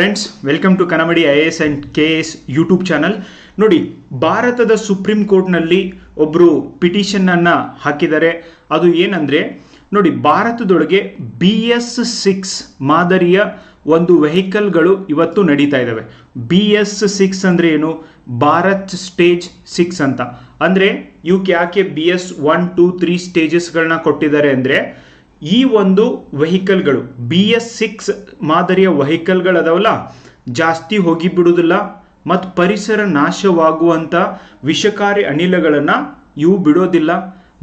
Friends welcome to Kanamadi I S and K S YouTube channel ನೋಡಿ, ಭಾರತದ supreme ಕೋರ್ಟ್ನಲ್ಲಿ ಒಬ್ಬರು ಪಿಟಿಷನ್ನನ್ನು ಹಾಕಿದ್ದಾರೆ. ಅದು ಏನಂದರೆ, ನೋಡಿ, ಭಾರತದೊಳಗೆ ಬಿ ಎಸ್ ಸಿಕ್ಸ್ ಮಾದರಿಯ ಒಂದು ವೆಹಿಕಲ್ಗಳು ಇವತ್ತು ನಡೀತಾ ಇದ್ದಾವೆ ಬಿ ಎಸ್ ಸಿಕ್ಸ್ ಅಂದರೆ ಏನು? ಭಾರತ್ ಸ್ಟೇಜ್ ಸಿಕ್ಸ್ ಅಂತ. ಅಂದರೆ ಇವಕ್ಕೆ ಯಾಕೆ B S one two three ಸ್ಟೇಜಸ್ಗಳನ್ನ ಕೊಟ್ಟಿದ್ದಾರೆ ಅಂದರೆ ಈ ಒಂದು ವೆಹಿಕಲ್ಗಳು ಬಿ ಎಸ್ ಸಿಕ್ಸ್ ಮಾದರಿಯ ವೆಹಿಕಲ್ಗಳು ಅದಾವಲ್ಲ ಜಾಸ್ತಿ ಹೋಗಿ ಬಿಡುವುದಿಲ್ಲ ಮತ್ತು ಪರಿಸರ ನಾಶವಾಗುವಂಥ ವಿಷಕಾರಿ ಅನಿಲಗಳನ್ನು ಇವು ಬಿಡೋದಿಲ್ಲ.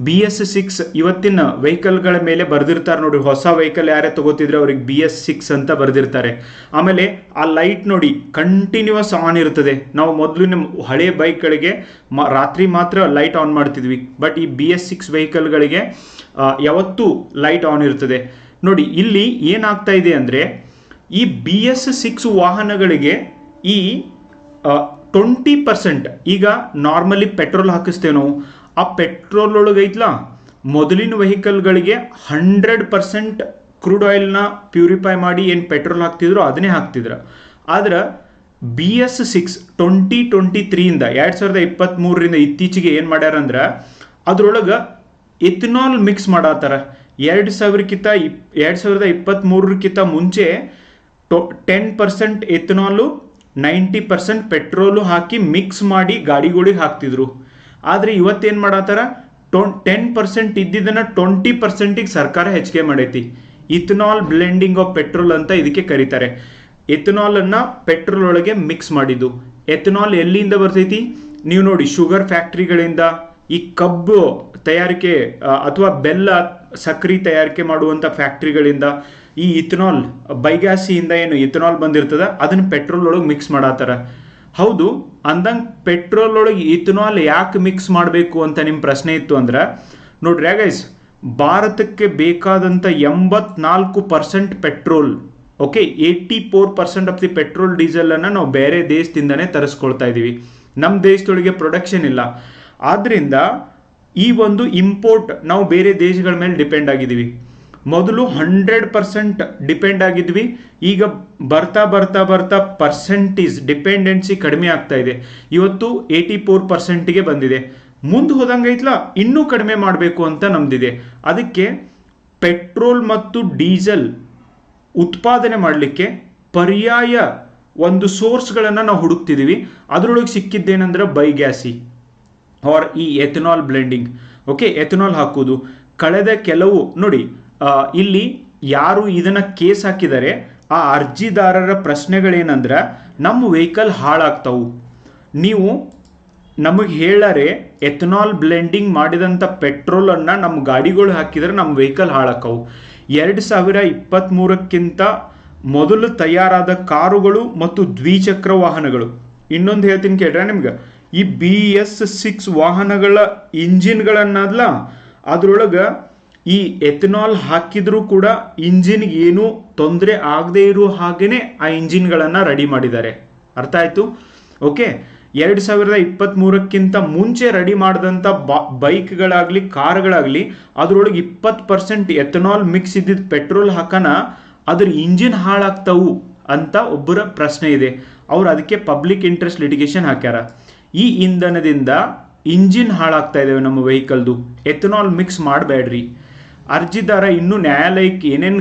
ಬಿ ಎಸ್ ಸಿಕ್ಸ್ ಇವತ್ತಿನ ವೆಹಿಕಲ್ಗಳ ಮೇಲೆ ಬರೆದಿರ್ತಾರೆ ನೋಡಿ. ಹೊಸ ವೆಹಿಕಲ್ ಯಾರೇ ತಗೋತಿದ್ರೆ ಅವ್ರಿಗೆ ಬಿ ಎಸ್ ಸಿಕ್ಸ್ ಅಂತ ಬರೆದಿರ್ತಾರೆ. ಆಮೇಲೆ ಆ ಲೈಟ್ ನೋಡಿ ಕಂಟಿನ್ಯೂಸ್ ಆನ್ ಇರ್ತದೆ. ನಾವು ಮೊದಲು ನಮ್ಮ ಹಳೆ ಬೈಕ್ಗಳಿಗೆ ರಾತ್ರಿ ಮಾತ್ರ ಲೈಟ್ ಆನ್ ಮಾಡ್ತಿದ್ವಿ. ಬಟ್ ಈ ಬಿ ಎಸ್ ಸಿಕ್ಸ್ ವೆಹಿಕಲ್ಗಳಿಗೆ ಯಾವತ್ತೂ ಲೈಟ್ ಆನ್ ಇರ್ತದೆ. ನೋಡಿ, ಇಲ್ಲಿ ಏನಾಗ್ತಾ ಇದೆ ಅಂದರೆ ಈ ಬಿ ಎಸ್ ಸಿಕ್ಸ್ ವಾಹನಗಳಿಗೆ ಈ ಟ್ವೆಂಟಿ ಪರ್ಸೆಂಟ್ ಈಗ ನಾರ್ಮಲಿ ಪೆಟ್ರೋಲ್ ಹಾಕಿಸ್ತೇವೆ ನಾವು. ಆ ಪೆಟ್ರೋಲ್ ಒಳಗೆ ಐತ್ಲಾ? ಮೊದಲಿನ ವೆಹಿಕಲ್ಗಳಿಗೆ ಹಂಡ್ರೆಡ್ ಪರ್ಸೆಂಟ್ ಕ್ರೂಡ್ ಆಯಿಲ್ನ ಪ್ಯೂರಿಫೈ ಮಾಡಿ ಏನು ಪೆಟ್ರೋಲ್ ಹಾಕ್ತಿದ್ರು ಅದನ್ನೇ ಹಾಕ್ತಿದ್ರು. ಆದ್ರೆ B S six twenty twenty ತ್ರೀಯಿಂದ ಎರಡು ಸಾವಿರದ ಇಪ್ಪತ್ತ್ಮೂರರಿಂದ ಇತ್ತೀಚೆಗೆ ಏನು ಮಾಡ್ಯಾರಂದ್ರೆ ಅದ್ರೊಳಗೆ ಎಥನಾಲ್ ಮಿಕ್ಸ್ ಮಾಡತ್ತಾರ ಎರಡು ಸಾವಿರಕ್ಕಿಂತ ಇಪ್, ಎರಡು ಸಾವಿರದ ಇಪ್ಪತ್ತ್ಮೂರಕ್ಕಿಂತ ಮುಂಚೆ ಟೊ, ten percent ethanol ninety percent petrol ಹಾಕಿ ಮಿಕ್ಸ್ ಮಾಡಿ ಗಾಡಿಗಳಿಗೆ ಹಾಕ್ತಿದ್ರು. ಆದರೆ ಇವತ್ತೇನು ಮಾಡತ್ತಾರ? ಟೊನ್ ಟೆನ್ ಪರ್ಸೆಂಟ್ ಇದ್ದಿದ್ದನ್ನು ಟ್ವೆಂಟಿ ಪರ್ಸೆಂಟಿಗೆ ಸರ್ಕಾರ ಹೆಚ್ಚಿಗೆ ಮಾಡೈತಿ. ಇಥನಾಲ್ ಬ್ಲೆಂಡಿಂಗ್ ಆಫ್ ಪೆಟ್ರೋಲ್ ಅಂತ ಇದಕ್ಕೆ ಕರೀತಾರೆ. ಎಥನಾಲನ್ನು ಪೆಟ್ರೋಲ್ ಒಳಗೆ ಮಿಕ್ಸ್ ಮಾಡಿದ್ದು. ಎಥನಾಲ್ ಎಲ್ಲಿಂದ ಬರ್ತೈತಿ? ನೀವು ನೋಡಿ ಶುಗರ್ ಫ್ಯಾಕ್ಟ್ರಿಗಳಿಂದ ಈ ಕಬ್ಬು ತಯಾರಿಕೆ ಅಥವಾ ಬೆಲ್ಲ ಸಕ್ರೆ ತಯಾರಿಕೆ ಮಾಡುವಂಥ ಫ್ಯಾಕ್ಟ್ರಿಗಳಿಂದ ಈ ಇಥನಾಲ್ ಬೈಗ್ಯಾಸಿಯಿಂದ ಏನು ಇಥನಾಲ್ ಬಂದಿರ್ತದ, ಅದನ್ನ ಪೆಟ್ರೋಲ್ ಒಳಗೆ ಮಿಕ್ಸ್ ಮಾಡತ್ತಾರ. ಹೌದು, ಅಂದಂಗೆ ಪೆಟ್ರೋಲ್ ಒಳಗೆ ಇಥನಾಲ್ ಯಾಕೆ ಮಿಕ್ಸ್ ಮಾಡಬೇಕು ಅಂತ ನಿಮ್ಮ ಪ್ರಶ್ನೆ ಇತ್ತು ಅಂದ್ರೆ, ನೋಡ್ರಿ ಗೈಸ್ ಭಾರತಕ್ಕೆ ಬೇಕಾದಂಥ ಎಂಬತ್ನಾಲ್ಕು percent petrol okay eighty four percent of the petrol ಡೀಸೆಲನ್ನು ನಾವು ಬೇರೆ ದೇಶದಿಂದನೇ ತರಿಸ್ಕೊಳ್ತಾ ಇದ್ದೀವಿ ನಮ್ಮ ದೇಶದೊಳಗೆ ಪ್ರೊಡಕ್ಷನ್ ಇಲ್ಲ. ಆದ್ದರಿಂದ ಈ ಒಂದು ಇಂಪೋರ್ಟ್ ನಾವು ಬೇರೆ ದೇಶಗಳ ಮೇಲೆ ಡಿಪೆಂಡ್ ಆಗಿದ್ದೀವಿ ಮೊದಲು ಹಂಡ್ರೆಡ್ ಪರ್ಸೆಂಟ್ ಡಿಪೆಂಡ್ ಆಗಿದ್ವಿ. ಈಗ ಬರ್ತಾ ಬರ್ತಾ ಬರ್ತಾ ಪರ್ಸೆಂಟೇಜ್ ಡಿಪೆಂಡೆನ್ಸಿ ಕಡಿಮೆ ಆಗ್ತಾ ಇದೆ. ಇವತ್ತು ಏಯ್ಟಿ ಫೋರ್ ಪರ್ಸೆಂಟಿಗೆ ಬಂದಿದೆ. ಮುಂದೆ ಹೋದಂಗೈತ್ಲ ಇನ್ನೂ ಕಡಿಮೆ ಮಾಡಬೇಕು ಅಂತ ನಮ್ದಿದೆ. ಅದಕ್ಕೆ ಪೆಟ್ರೋಲ್ ಮತ್ತು ಡೀಸೆಲ್ ಉತ್ಪಾದನೆ ಮಾಡಲಿಕ್ಕೆ ಪರ್ಯಾಯ ಒಂದು ಸೋರ್ಸ್ಗಳನ್ನು ನಾವು ಹುಡುಕ್ತಿದ್ದೀವಿ ಅದರೊಳಗೆ ಸಿಕ್ಕಿದ್ದೇನೆಂದ್ರೆ ಬೈಗ್ಯಾಸಿ ಆರ್ ಈ ಎಥನಾಲ್ ಬ್ಲೆಂಡಿಂಗ್ ಓಕೆ ಎಥನಾಲ್ ಹಾಕೋದು. ಕಳೆದ ಕೆಲವು, ನೋಡಿ ಇಲ್ಲಿ ಯಾರು ಇದನ್ನು ಕೇಸ್ ಹಾಕಿದ್ದಾರೆ ಆ ಅರ್ಜಿದಾರರ ಪ್ರಶ್ನೆಗಳೇನಂದ್ರೆ ನಮ್ಮ ವೆಹಿಕಲ್ ಹಾಳಾಗ್ತಾವು. ನೀವು ನಮಗೆ ಹೇಳರೆ ಎಥನಾಲ್ ಬ್ಲೆಂಡಿಂಗ್ ಮಾಡಿದಂಥ ಪೆಟ್ರೋಲನ್ನು ನಮ್ಮ ಗಾಡಿಗಳು ಹಾಕಿದರೆ ನಮ್ಮ ವೆಹಿಕಲ್ ಹಾಳಾಕವು. ಎರಡು ಸಾವಿರ ಇಪ್ಪತ್ತ್ಮೂರಕ್ಕಿಂತ ಮೊದಲು ತಯಾರಾದ ಕಾರುಗಳು ಮತ್ತು ದ್ವಿಚಕ್ರ ವಾಹನಗಳು. ಇನ್ನೊಂದು ಹೇಳ್ತೀನಿ ಕೇಳ್ರೆ ನಿಮ್ಗೆ. ಈ ಬಿ ಎಸ್ ಸಿಕ್ಸ್ ವಾಹನಗಳ ಇಂಜಿನ್ಗಳನ್ನಾದ್ಲ ಅದ್ರೊಳಗೆ ಈ ಎಥನಾಲ್ ಹಾಕಿದ್ರೂ ಕೂಡ ಇಂಜಿನ್ಗೆ ಏನೂ ತೊಂದರೆ ಆಗದೆ ಇರೋ ಹಾಗೇನೆ ಆ ಇಂಜಿನ್ಗಳನ್ನು ರೆಡಿ ಮಾಡಿದ್ದಾರೆ. ಅರ್ಥ ಆಯ್ತು? ಓಕೆ, ಎರಡು ಸಾವಿರದ ಇಪ್ಪತ್ತ್ಮೂರಕ್ಕಿಂತ ಮುಂಚೆ ರೆಡಿ ಮಾಡಿದಂಥ ಬಾ, ಬೈಕ್ಗಳಾಗಲಿ, ಕಾರ್ಗಳಾಗಲಿ, ಅದರೊಳಗೆ ಇಪ್ಪತ್ತು ಪರ್ಸೆಂಟ್ ಎಥನಾಲ್ ಮಿಕ್ಸ್ ಇದ್ದಿದ್ದು ಪೆಟ್ರೋಲ್ ಹಾಕನ ಅದ್ರ ಇಂಜಿನ್ ಹಾಳಾಗ್ತಾವು ಅಂತ ಒಬ್ಬರ ಪ್ರಶ್ನೆ ಇದೆ. ಅವ್ರು ಅದಕ್ಕೆ ಪಬ್ಲಿಕ್ ಇಂಟ್ರೆಸ್ಟ್ ಲಿಟಿಗೇಷನ್ ಹಾಕ್ಯಾರ. ಈ ಇಂಧನದಿಂದ ಇಂಜಿನ್ ಹಾಳಾಗ್ತಾ ಇದ್ದಾವೆ ನಮ್ಮ ವೆಹಿಕಲ್ದು. ಎಥನಾಲ್ ಮಿಕ್ಸ್ ಮಾಡಬೇಡ್ರಿ. ಅರ್ಜಿದಾರ ಇನ್ನೂ ನ್ಯಾಯಾಲಯಕ್ಕೆ ಏನೇನು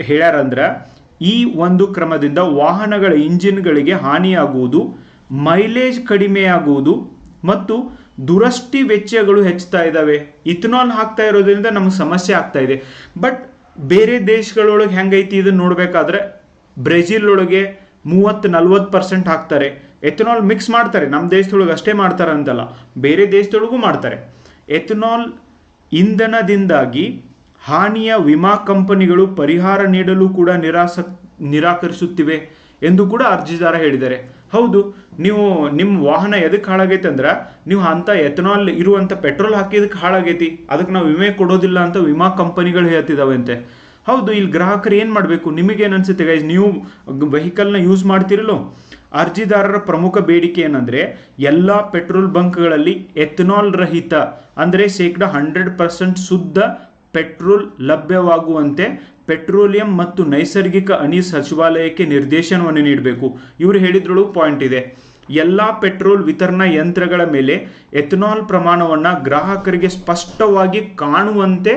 ಹೇಳ್ಯಾರಂದ್ರೆ, ಈ ಒಂದು ಕ್ರಮದಿಂದ ವಾಹನಗಳ ಇಂಜಿನ್ಗಳಿಗೆ ಹಾನಿಯಾಗುವುದು, ಮೈಲೇಜ್ ಕಡಿಮೆಯಾಗುವುದು ಮತ್ತು ದುರಸ್ತಿ ವೆಚ್ಚಗಳು ಹೆಚ್ಚುತ್ತಾ ಇದ್ದಾವೆ. ಇಥನಾಲ್ ಹಾಕ್ತಾ ಇರೋದ್ರಿಂದ ನಮಗೆ ಸಮಸ್ಯೆ ಆಗ್ತಾ ಇದೆ. ಬಟ್ ಬೇರೆ ದೇಶಗಳೊಳಗೆ ಹೆಂಗೈತಿ ಇದನ್ನು ನೋಡಬೇಕಾದ್ರೆ ಬ್ರೆಜಿಲ್ ಒಳಗೆ ಮೂವತ್ತು ನಲ್ವತ್ತು ಪರ್ಸೆಂಟ್ ಹಾಕ್ತಾರೆ. ಎಥನಾಲ್ ಮಿಕ್ಸ್ ಮಾಡ್ತಾರೆ. ನಮ್ಮ ದೇಶದೊಳಗೆ ಅಷ್ಟೇ ಮಾಡ್ತಾರೆ ಅಂತಲ್ಲ ಬೇರೆ ದೇಶದೊಳಗೂ ಮಾಡ್ತಾರೆ. ಎಥನಾಲ್ ಇಂಧನದಿಂದಾಗಿ ಹಾನಿಯ ವಿಮಾ ಕಂಪನಿಗಳು ಪರಿಹಾರ ನೀಡಲು ಕೂಡ ನಿರಾಸ, ನಿರಾಕರಿಸುತ್ತಿವೆ ಎಂದು ಕೂಡ ಅರ್ಜಿದಾರ ಹೇಳಿದ್ದಾರೆ. ಹೌದು, ನೀವು ನಿಮ್ಮ ವಾಹನ ಎದಕ್ಕೆ ಹಾಳಾಗೈತೆ ಅಂದ್ರೆ ನೀವು ಅಂಥ ಎಥನಾಲ್ ಇರುವಂಥ ಪೆಟ್ರೋಲ್ ಹಾಕಿದಕ್ಕೆ ಹಾಳಾಗೈತಿ ಅದಕ್ಕೆ ನಾವು ವಿಮೆ ಕೊಡೋದಿಲ್ಲ ಅಂತ ವಿಮಾ ಕಂಪನಿಗಳು ಹೇಳ್ತಿದ್ದಾವಂತೆ ಹೌದು, ಇಲ್ಲಿ ಗ್ರಾಹಕರು ಏನು ಮಾಡಬೇಕು? ನಿಮಗೇನು ಅನ್ಸುತ್ತೆ ಗೈಸ್ ನೀವು ವೆಹಿಕಲ್ನ ಯೂಸ್ ಮಾಡ್ತಿರಲ್ಲೋ? ಅರ್ಜಿದಾರರ ಪ್ರಮುಖ ಬೇಡಿಕೆ ಏನಂದ್ರೆ ಎಲ್ಲ ಪೆಟ್ರೋಲ್ ಬಂಕ್ಗಳಲ್ಲಿ ಎಥನಾಲ್ ರಹಿತ, ಅಂದರೆ ಶೇಕಡ ಹಂಡ್ರೆಡ್ ಪರ್ಸೆಂಟ್ ಶುದ್ಧ ಪೆಟ್ರೋಲ್ ಲಭ್ಯವಾಗುವಂತೆ ಪೆಟ್ರೋಲಿಯಂ ಮತ್ತು ನೈಸರ್ಗಿಕ ಅಣಿ ಸಚಿವಾಲಯಕ್ಕೆ ನಿರ್ದೇಶನವನ್ನು ನೀಡಬೇಕು. ಇವರು ಹೇಳಿದ್ರೊಳಗೆ ಪಾಯಿಂಟ್ ಇದೆ. ಎಲ್ಲ ಪೆಟ್ರೋಲ್ ವಿತರಣಾ ಯಂತ್ರಗಳ ಮೇಲೆ ಎಥನಾಲ್ ಪ್ರಮಾಣವನ್ನು ಗ್ರಾಹಕರಿಗೆ ಸ್ಪಷ್ಟವಾಗಿ ಕಾಣುವಂತೆ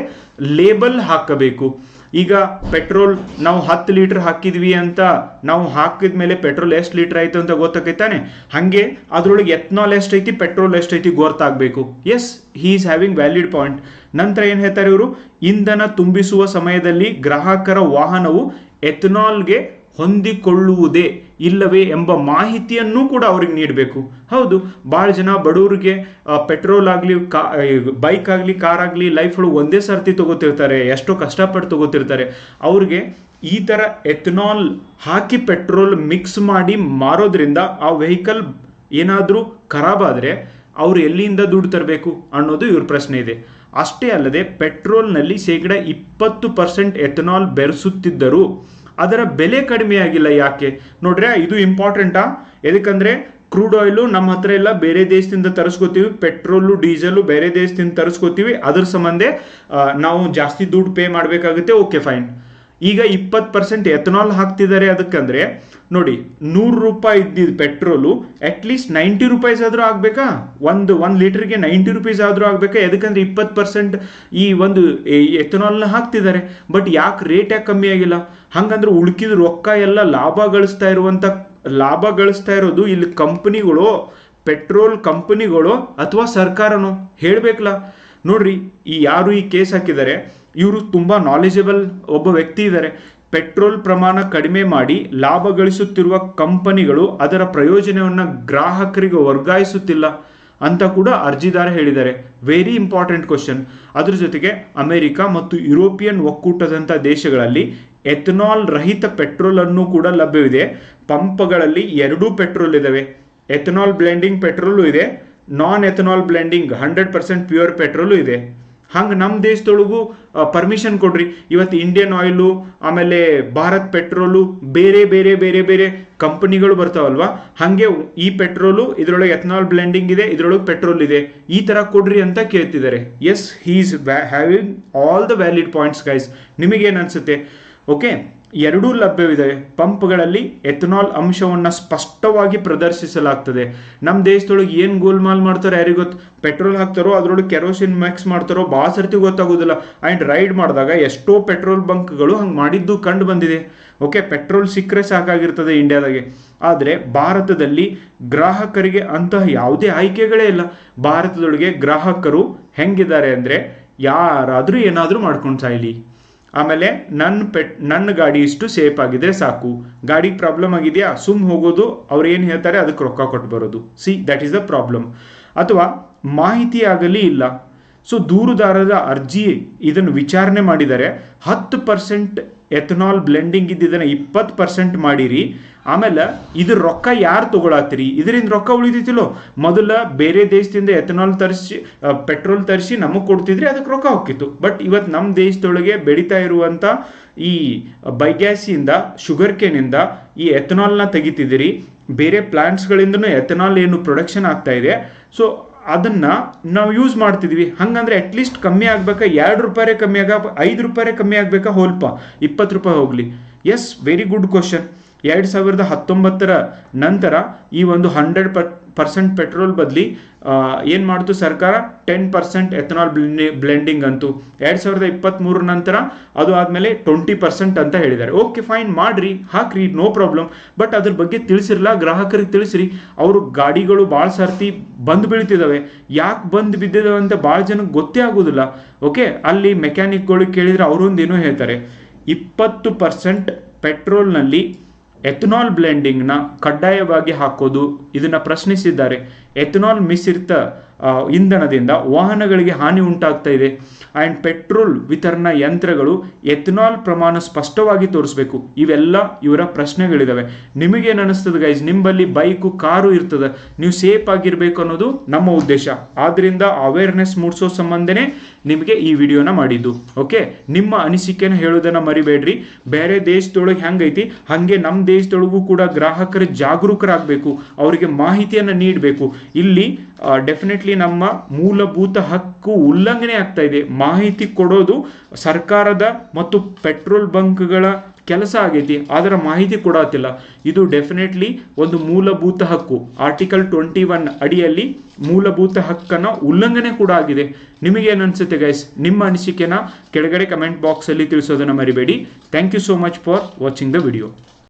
ಲೇಬಲ್ ಹಾಕಬೇಕು. ಈಗ ಪೆಟ್ರೋಲ್ ನಾವು ಹತ್ತು ಲೀಟರ್ ಹಾಕಿದ್ವಿ ಅಂತ ನಾವು ಹಾಕಿದ ಮೇಲೆ ಪೆಟ್ರೋಲ್ ಎಷ್ಟು ಲೀಟರ್ ಆಯ್ತು ಅಂತ ಗೊತ್ತಾಕೈತಾನೆ? ಹಾಗೆ ಅದರೊಳಗೆ ಎಥನಾಲ್ ಎಷ್ಟೈತಿ ಪೆಟ್ರೋಲ್ ಎಷ್ಟೈತಿ ಗೊತ್ತಾಗಬೇಕು. Yes he is having valid point ನಂತರ ಏನು ಹೇಳ್ತಾರೆ ಇವರು? ಇಂಧನ ತುಂಬಿಸುವ ಸಮಯದಲ್ಲಿ ಗ್ರಾಹಕರ ವಾಹನವು ಎಥನಾಲ್ಗೆ ಹೊಂದಿಕೊಳ್ಳುವುದೇ ಇಲ್ಲವೇ ಎಂಬ ಮಾಹಿತಿಯನ್ನು ಕೂಡ ಅವ್ರಿಗೆ ನೀಡಬೇಕು. ಹೌದು ಭಾಳ ಜನ ಬಡವರಿಗೆ ಪೆಟ್ರೋಲ್ ಆಗಲಿ, ಕಾ ಬೈಕ್ ಆಗಲಿ, ಕಾರ್ ಆಗಲಿ, ಲೈಫ್ ಒಳಗೆ ಒಂದೇ ಸರ್ತಿ ತಗೋತಿರ್ತಾರೆ, ಎಷ್ಟೋ ಕಷ್ಟಪಟ್ಟು ತಗೋತಿರ್ತಾರೆ. ಅವ್ರಿಗೆ ಈ ಥರ ಎಥನಾಲ್ ಹಾಕಿ ಪೆಟ್ರೋಲ್ ಮಿಕ್ಸ್ ಮಾಡಿ ಮಾರೋದ್ರಿಂದ ಆ ವೆಹಿಕಲ್ ಏನಾದರೂ ಖರಾಬಾದರೆ ಅವ್ರು ಎಲ್ಲಿಂದ ದುಡ್ಡು ತರಬೇಕು ಅನ್ನೋದು ಇವ್ರ ಪ್ರಶ್ನೆ ಇದೆ. ಅಷ್ಟೇ ಅಲ್ಲದೆ ಪೆಟ್ರೋಲ್ನಲ್ಲಿ ಶೇಕಡ ಇಪ್ಪತ್ತು ಪರ್ಸೆಂಟ್ ಎಥನಾಲ್ ಬೆರೆಸುತ್ತಿದ್ದರೂ. ಅದರ ಬೆಲೆ ಕಡಿಮೆ ಆಗಿಲ್ಲ ಯಾಕೆ? ನೋಡ್ರೆ, ಇದು ಇಂಪಾರ್ಟೆಂಟಾ? ಎದಕ್ಕಂದ್ರೆ ಕ್ರೂಡ್ ಆಯಿಲು ನಮ್ಮ ಹತ್ರ ಎಲ್ಲ ಬೇರೆ ದೇಶದಿಂದ ತರಿಸ್ಕೋತೀವಿ, ಪೆಟ್ರೋಲು, ಡೀಸೆಲು ಬೇರೆ ದೇಶದಿಂದ ತರಿಸ್ಕೋತೀವಿ, ಅದ್ರ ಸಂಬಂಧ ನಾವು ಜಾಸ್ತಿ ದುಡ್ಡು ಪೇ ಮಾಡಬೇಕಾಗುತ್ತೆ, ಓಕೆ, ಫೈನ್. ಈಗ ಇಪ್ಪತ್ತು ಪರ್ಸೆಂಟ್ ಎಥನಾಲ್ ಹಾಕ್ತಿದ್ದಾರೆ ಅದಕ್ಕಂದ್ರೆ ನೋಡಿ, ನೂರು ರೂಪಾಯಿ ಇದ್ದಿದ್ದು ಪೆಟ್ರೋಲು ಅಟ್ಲೀಸ್ಟ್ ನೈಂಟಿ ರುಪೀಸ್ ಆದರೂ ಆಗಬೇಕಾ? ಒಂದು ಒಂದು ಲೀಟರ್ಗೆ ನೈಂಟಿ ರುಪೀಸ್ ಆದರೂ ಆಗಬೇಕಾ? ಎದಕ್ಕಂದ್ರೆ ಇಪ್ಪತ್ತು ಪರ್ಸೆಂಟ್ ಈ ಒಂದು ಎಥನಾಲ್ನ ಹಾಕ್ತಿದ್ದಾರೆ. ಬಟ್ ಯಾಕೆ ರೇಟ್ ಯಾಕೆ ಕಮ್ಮಿ ಆಗಿಲ್ಲ? ಹಂಗಂದ್ರೆ ಉಳ್ಕಿದ ರೊಕ್ಕ ಎಲ್ಲ ಲಾಭ ಗಳಿಸ್ತಾ ಇರುವಂತ, ಲಾಭ ಗಳಿಸ್ತಾ ಇರೋದು ಇಲ್ಲಿ ಕಂಪನಿಗಳು ಪೆಟ್ರೋಲ್ ಕಂಪನಿಗಳು ಅಥವಾ ಸರ್ಕಾರನೋ? ಹೇಳಬೇಕಲ್ಲ. ನೋಡ್ರಿ, ಈ ಯಾರು ಈ ಕೇಸ್ ಹಾಕಿದ್ದಾರೆ ಇವರು ತುಂಬ ನಾಲೆಜಬಲ್ ಒಬ್ಬ ವ್ಯಕ್ತಿ ಇದ್ದಾರೆ ಪೆಟ್ರೋಲ್ ಪ್ರಮಾಣ ಕಡಿಮೆ ಮಾಡಿ ಲಾಭ ಗಳಿಸುತ್ತಿರುವ ಕಂಪನಿಗಳು ಅದರ ಪ್ರಯೋಜನವನ್ನು ಗ್ರಾಹಕರಿಗೆ ವರ್ಗಾಯಿಸುತ್ತಿಲ್ಲ ಅಂತ ಕೂಡ ಅರ್ಜಿದಾರ ಹೇಳಿದ್ದಾರೆ. ವೆರಿ ಇಂಪಾರ್ಟೆಂಟ್ ಕ್ವಶನ್ ಅದರ ಜೊತೆಗೆ ಅಮೆರಿಕ ಮತ್ತು ಯುರೋಪಿಯನ್ ಒಕ್ಕೂಟದಂಥ ದೇಶಗಳಲ್ಲಿ ಎಥನಾಲ್ ರಹಿತ ಪೆಟ್ರೋಲ್ ಅನ್ನು ಕೂಡ ಲಭ್ಯವಿದೆ. ಪಂಪ್ಗಳಲ್ಲಿ ಎರಡೂ ಪೆಟ್ರೋಲ್ ಇದಾವೆ. ಎಥನಾಲ್ ಬ್ಲೆಂಡಿಂಗ್ ಪೆಟ್ರೋಲು ಇದೆ. Non ethanol blending hundred percent pure petrol ಇದೆ. ಹಂಗೆ ನಮ್ಮ ದೇಶದೊಳಗೂ ಪರ್ಮಿಷನ್ ಕೊಡ್ರಿ. ಇವತ್ತು ಇಂಡಿಯನ್ ಆಯಿಲು ಆಮೇಲೆ ಭಾರತ್ ಪೆಟ್ರೋಲು ಬೇರೆ ಬೇರೆ ಬೇರೆ ಬೇರೆ ಕಂಪನಿಗಳು ಬರ್ತಾವಲ್ವಾ? ಹಾಗೆ ಈ ಪೆಟ್ರೋಲು ಇದರೊಳಗೆ ಎಥನಾಲ್ ಬ್ಲೆಂಡಿಂಗ್ ಇದೆ, ಇದರೊಳಗೆ ಪೆಟ್ರೋಲ್ ಇದೆ. ಈ ಥರ ಕೊಡ್ರಿ ಅಂತ ಕೇಳ್ತಿದ್ದಾರೆ. Yes he's having all the valid points guys ನಿಮಗೇನು ಅನ್ಸುತ್ತೆ? ಓಕೆ ಎರಡೂ ಲಭ್ಯವಿದೆ. ಪಂಪ್ಗಳಲ್ಲಿ ಎಥನಾಲ್ ಅಂಶವನ್ನು ಸ್ಪಷ್ಟವಾಗಿ ಪ್ರದರ್ಶಿಸಲಾಗ್ತದೆ. ನಮ್ಮ ದೇಶದೊಳಗೆ ಏನು ಗೋಲ್ಮಾಲ್ ಮಾಡ್ತಾರೆ ಯಾರಿಗೂ ಗೊತ್ತು ಪೆಟ್ರೋಲ್ ಹಾಕ್ತಾರೋ, ಅದ್ರೊಳಗೆ ಕೆರೋಸಿನ್ ಮ್ಯಾಕ್ಸ್ ಮಾಡ್ತಾರೋ ಭಾಳ ಸರ್ತಿ ಗೊತ್ತಾಗೋದಿಲ್ಲ. ಆ್ಯಂಡ್ ರೈಡ್ ಮಾಡಿದಾಗ ಎಷ್ಟೋ ಪೆಟ್ರೋಲ್ ಬಂಕ್ಗಳು ಹಂಗೆ ಮಾಡಿದ್ದು ಕಂಡು ಬಂದಿದೆ. ಓಕೆ, ಪೆಟ್ರೋಲ್ ಸಿಕ್ಕರೆ ಸಾಕಾಗಿರ್ತದೆ ಇಂಡಿಯಾದಾಗೆ. ಆದರೆ ಭಾರತದಲ್ಲಿ ಗ್ರಾಹಕರಿಗೆ ಅಂತಹ ಯಾವುದೇ ಆಯ್ಕೆಗಳೇ ಇಲ್ಲ. ಭಾರತದೊಳಗೆ ಗ್ರಾಹಕರು ಹೆಂಗಿದ್ದಾರೆ ಅಂದರೆ ಯಾರಾದರೂ ಏನಾದರೂ ಮಾಡ್ಕೊಂಡು ಸಾಯ್ಲಿ. ಆಮೇಲೆ ನನ್ನ ಪೆಟ್ ನನ್ನ ಗಾಡಿ ಇಷ್ಟು ಸೇಫ್ ಆಗಿದ್ರೆ ಸಾಕು. ಗಾಡಿ ಪ್ರಾಬ್ಲಮ್ ಆಗಿದೆಯಾ? ಸುಮ್ ಹೋಗೋದು. ಅವ್ರು ಏನು ಹೇಳ್ತಾರೆ? ಅದಕ್ಕೆ ರೊಕ್ಕ ಕೊಟ್ಟು ಬರೋದು. See that is the problem ಅಥವಾ ಮಾಹಿತಿ ಆಗಲಿ ಇಲ್ಲ. ಸೊ ದೂರುದಾರರ ಅರ್ಜಿ ಇದನ್ನು ವಿಚಾರಣೆ ಮಾಡಿದರೆ ಹತ್ತು ಪರ್ಸೆಂಟ್ ಎಥನಾಲ್ ಬ್ಲೆಂಡಿಂಗ್ ಇದ್ದಿದ್ದನ್ನು ಇಪ್ಪತ್ತು ಪರ್ಸೆಂಟ್ ಮಾಡಿರಿ. ಆಮೇಲೆ ಇದ್ರ ರೊಕ್ಕ ಯಾರು ತೊಗೊಳತ್ತೀರಿ ಇದರಿಂದ ರೊಕ್ಕ ಉಳಿದಿತ್ತಿಲ್ಲೋ ಮೊದಲ ಬೇರೆ ದೇಶದಿಂದ ಎಥನಾಲ್ ತರಿಸಿ ಪೆಟ್ರೋಲ್ ತರಿಸಿ ನಮಗೆ ಕೊಡ್ತಿದ್ರಿ, ಅದಕ್ಕೆ ರೊಕ್ಕ ಹೋಗಿತ್ತು ಬಟ್ ಇವತ್ತು ನಮ್ಮ ದೇಶದೊಳಗೆ ಬೆಳೀತಾ ಇರುವಂಥ ಈ ಬೈಗ್ಯಾಸಿಯಿಂದ ಶುಗರ್ ಕೇನಿಂದ ಈ ಎಥನಾಲ್ನ ತೆಗಿತಿದ್ದೀರಿ. ಬೇರೆ ಪ್ಲಾಂಟ್ಸ್ಗಳಿಂದನೂ ಎಥನಾಲ್ ಏನು ಪ್ರೊಡಕ್ಷನ್ ಆಗ್ತಾ ಇದೆ. ಸೊ ಅದನ್ನ ನಾವು ಯೂಸ್ ಮಾಡ್ತಿದ್ವಿ. ಹಂಗಂದ್ರೆ ಅಟ್ಲೀಸ್ಟ್ ಕಮ್ಮಿ ಆಗ್ಬೇಕಾ? ಎರಡು ರೂಪಾಯಿ ಕಮ್ಮಿ ಆಗ, ಐದು ರೂಪಾಯಿ ಕಮ್ಮಿ ಆಗ್ಬೇಕಾ? ಹೋಲ್ಪ. ಇಪ್ಪತ್ತು ರೂಪಾಯಿ ಹೋಗ್ಲಿ. ಎಸ್ ವೆರಿ ಗುಡ್ ಕ್ವಶನ್ ಎರಡು ಸಾವಿರದ ಹತ್ತೊಂಬತ್ತರ ನಂತರ ಈ ಒಂದು ಹಂಡ್ರೆಡ್ ಪರ್, ಪರ್ಸೆಂಟ್ ಪೆಟ್ರೋಲ್ ಬದಲಿ ಏನು ಮಾಡ್ತು ಸರ್ಕಾರ? ಟೆನ್ ಪರ್ಸೆಂಟ್ ಎಥನಾಲ್ ಬ್ಲೆಂಡಿಂಗ್ ಅಂತು. ಎರಡು ಸಾವಿರದ ಇಪ್ಪತ್ತ್ಮೂರ ನಂತರ ಅದು ಆದಮೇಲೆ ಟ್ವೆಂಟಿ ಪರ್ಸೆಂಟ್ ಅಂತ ಹೇಳಿದ್ದಾರೆ. ಓಕೆ, ಫೈನ್, ಮಾಡ್ರಿ, ಹಾಕ್ರಿ, ನೋ ಪ್ರಾಬ್ಲಮ್. ಬಟ್ ಅದ್ರ ಬಗ್ಗೆ ತಿಳಿಸಿರಲ್ಲ ಗ್ರಾಹಕರಿಗೆ ತಿಳಿಸ್ರಿ. ಅವರು ಗಾಡಿಗಳು ಭಾಳ ಸರ್ತಿ ಬಂದು ಬೀಳ್ತಿದ್ದಾವೆ ಯಾಕೆ ಬಂದು ಬಿದ್ದಿದ್ದಾವೆ ಅಂತ ಭಾಳ ಜನಕ್ಕೆ ಗೊತ್ತೇ ಆಗೋದಿಲ್ಲ. ಓಕೆ, ಅಲ್ಲಿ ಮೆಕ್ಯಾನಿಕ್ಗಳು ಕೇಳಿದ್ರೆ ಅವರೊಂದು ಏನೋ ಹೇಳ್ತಾರೆ. ಇಪ್ಪತ್ತು ಪರ್ಸೆಂಟ್ ಪೆಟ್ರೋಲ್ನಲ್ಲಿ ಎಥನಾಲ್ ಬ್ಲೆಂಡಿಂಗ್ನ ಕಡ್ಡಾಯವಾಗಿ ಹಾಕೋದು ಇದನ್ನ ಪ್ರಶ್ನಿಸಿದ್ದಾರೆ. ಎಥನಾಲ್ ಮಿಶ್ರಿತ ಇಂಧನದಿಂದ ವಾಹನಗಳಿಗೆ ಹಾನಿ ಉಂಟಾಗ್ತಾ ಇದೆ. ಆ್ಯಂಡ್ ಪೆಟ್ರೋಲ್ ವಿತರಣಾ ಯಂತ್ರಗಳು ಎಥನಾಲ್ ಪ್ರಮಾಣ ಸ್ಪಷ್ಟವಾಗಿ ತೋರಿಸ್ಬೇಕು. ಇವೆಲ್ಲ ಇವರ ಪ್ರಶ್ನೆಗಳಿದಾವೆ. ನಿಮಗೇನು ಅನಿಸ್ತದೆ ಗೈಸ್ ನಿಮ್ಮಲ್ಲಿ ಬೈಕು ಕಾರು ಇರ್ತದೆ. ನೀವು ಸೇಫ್ ಆಗಿರಬೇಕು ಅನ್ನೋದು ನಮ್ಮ ಉದ್ದೇಶ. ಆದ್ದರಿಂದ ಅವೇರ್ನೆಸ್ ಮೂಡಿಸೋ ಸಂಬಂಧನೇ ನಿಮಗೆ ಈ ವಿಡಿಯೋನ ಮಾಡಿದ್ದು. ಓಕೆ ನಿಮ್ಮ ಅನಿಸಿಕೆನ ಹೇಳೋದನ್ನ ಮರಿಬೇಡ್ರಿ. ಬೇರೆ ದೇಶದೊಳಗೆ ಹೆಂಗೈತಿ? ಹಾಗೆ ನಮ್ಮ ದೇಶದೊಳಗೂ ಕೂಡ ಗ್ರಾಹಕರು ಜಾಗರೂಕರಾಗಬೇಕು. ಅವರಿಗೆ ಮಾಹಿತಿಯನ್ನು ನೀಡಬೇಕು. ಇಲ್ಲಿ ಡೆಫಿನೆಟ್ಲಿ ನಮ್ಮ ಮೂಲಭೂತ ಹಕ್ಕು ಉಲ್ಲಂಘನೆ ಆಗ್ತಾ ಇದೆ. ಮಾಹಿತಿ ಕೊಡೋದು ಸರ್ಕಾರದ ಮತ್ತು ಪೆಟ್ರೋಲ್ ಬಂಕ್ಗಳ ಕೆಲಸ ಆಗೈತಿ. ಆದರೆ ಮಾಹಿತಿ ಕೊಡತ್ತಿಲ್ಲ ಇದು ಡೆಫಿನೆಟ್ಲಿ ಒಂದು ಮೂಲಭೂತ ಹಕ್ಕು. ಆರ್ಟಿಕಲ್ ಟ್ವೆಂಟಿ ಒನ್ ಅಡಿಯಲ್ಲಿ ಮೂಲಭೂತ ಹಕ್ಕನ್ನ ಉಲ್ಲಂಘನೆ ಕೂಡ ಆಗಿದೆ. ನಿಮಗೇನು ಅನ್ಸುತ್ತೆ ಗೈಸ್ ನಿಮ್ಮ ಅನಿಸಿಕೆನ ಕೆಳಗಡೆ ಕಮೆಂಟ್ ಬಾಕ್ಸಲ್ಲಿ ತಿಳಿಸೋದನ್ನು ಮರಿಬೇಡಿ. Thank you so much for watching the video